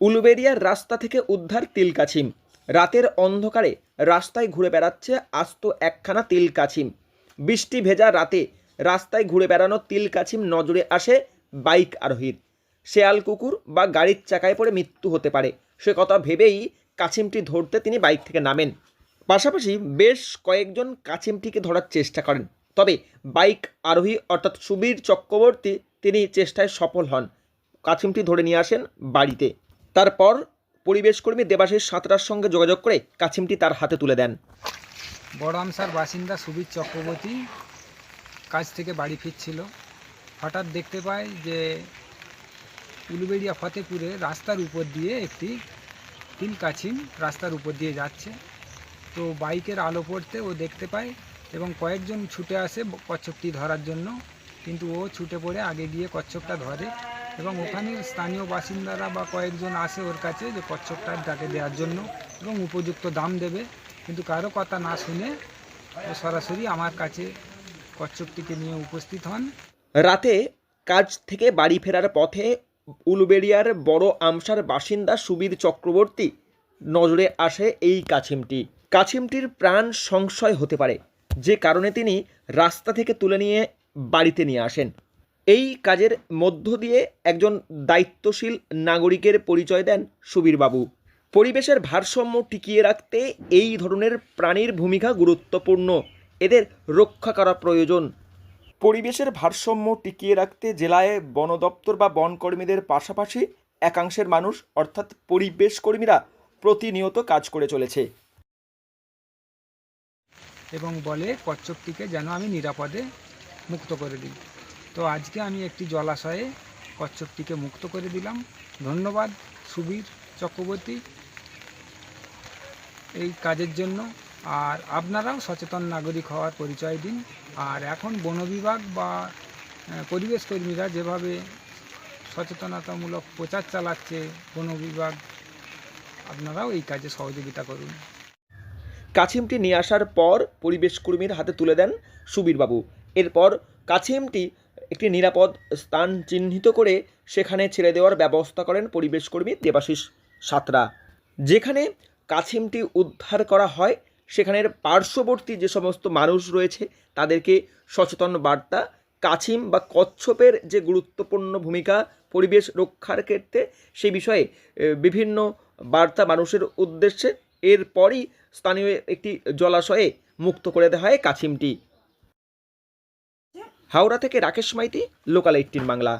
উলুবেরিয়ার রাস্তা থেকে উদ্ধার তিলকাছিম। রাতের অন্ধকারে রাস্তায় ঘুরে বেড়াচ্ছে আস্ত একখানা তিলকাছিম। বৃষ্টি ভেজা রাতে রাস্তায় ঘুরে বেড়ানো তিলকাছিম নজরে আসে বাইক আরোহীর। শেয়াল কুকুর বা গাড়ির চাকায় পড়ে মৃত্যু হতে পারে। সে কথা ভেবেই কাছিমটি ধরতে তিনি বাইক থেকে নামেন। পাশাপাশি বেশ কয়েকজন কাছিমটিকে ধরার চেষ্টা করেন। তবে বাইক আরোহী অর্থাৎ সুবীর চক্রবর্তী তিনি চেষ্টায় সফল হন। কাছিমটি ধরে নিয়ে আসেন বাড়িতে। তারপর পরিবেশকর্মী দেবাশিস সাঁতরার সঙ্গে যোগাযোগ করে কাছিমটি তার হাতে তুলে দেন। বড়ামসার বাসিন্দা সুবীর চক্রবর্তী কাজ থেকে বাড়ি ফিরছিল। হঠাৎ দেখতে পায় যে উলুবেড়িয়া ফতেপুরে রাস্তার উপর দিয়ে একটি তিল কাছিম রাস্তার উপর দিয়ে যাচ্ছে। তো বাইকের আলো পড়তে ও দেখতে পায় এবং কয়েকজন ছুটে আসে কচ্ছপটি ধরার জন্য। কিন্তু ও ছুটে পড়ে আগে গিয়ে কচ্ছপটা ধরে। এবং ওখানে স্থানীয় বাসিন্দারা বা কয়েকজন আসে ওর কাছে যে কচ্ছপটার তাকে দেওয়ার জন্য এবং উপযুক্ত দাম দেবে। কিন্তু কারও কথা না শুনে ও সরাসরি আমার কাছে কচ্ছপটিকে নিয়ে উপস্থিত হন। রাতে কাজ থেকে বাড়ি ফেরার পথে উলুবেড়িয়ার বড় আমসার বাসিন্দা সুবীর চক্রবর্তী নজরে আসে এই কাছিমটি। কাছিমটির প্রাণ সংশয় হতে পারে, যে কারণে তিনি রাস্তা থেকে তুলে নিয়ে বাড়িতে নিয়ে আসেন। এই কাজের মধ্য দিয়ে একজন দায়িত্বশীল নাগরিকের পরিচয় দেন সুবীরবাবু। পরিবেশের ভারসাম্য টিকিয়ে রাখতে এই ধরনের প্রাণীর ভূমিকা গুরুত্বপূর্ণ। এদের রক্ষা করা প্রয়োজন। পরিবেশের ভারসাম্য টিকিয়ে রাখতে জেলায় বন দপ্তর বা বন কর্মীদের পাশাপাশি একাংশের মানুষ, অর্থাৎ পরিবেশ কর্মীরা প্রতিনিয়ত কাজ করে চলেছে। এবং বলে কচ্ছপটিকে যেন আমি নিরাপদে মুক্ত করে দিই। তো আজকে আমি একটি জলাশয়ে কচ্ছপটিকে মুক্ত করে দিলাম। ধন্যবাদ, সুবীর চক্রবর্তী এই কাজের জন্য। আর আপনারাও সচেতন নাগরিক হওয়ার পরিচয় দিন। আর এখন বন বিভাগ বা পরিবেশ কর্মীরা যেভাবে সচেতনতামূলক প্রচার চালাচ্ছে বন বিভাগ, আপনারাও এই কাজে সহযোগিতা করুন। কাছিমটি নিয়ে আসার পর পরিবেশ কর্মীর হাতে তুলে দেন সুবীরবাবু। এরপর কাছিমটি একটি নিরাপদ স্থান চিহ্নিত করে সেখানে ছেড়ে দেওয়ার ব্যবস্থা করেন পরিবেশকর্মী দেবাশিস সাঁতরা। যেখানে কাছিমটি উদ্ধার করা হয়, সেখানের পার্শ্ববর্তী যে সমস্ত মানুষ রয়েছে, তাদেরকে সচেতন বার্তা, কাছিম বা কচ্ছপের যে গুরুত্বপূর্ণ ভূমিকা পরিবেশ রক্ষার ক্ষেত্রে, সেই বিষয়ে বিভিন্ন বার্তা মানুষের উদ্দেশ্যে এরপরই স্থানীয় একটি জলাশয়ে মুক্ত করে দেওয়া হয় কাছিমটি। হাওড়া থেকে রাকেশ মাইতি লোকাল এইটিন বাংলা।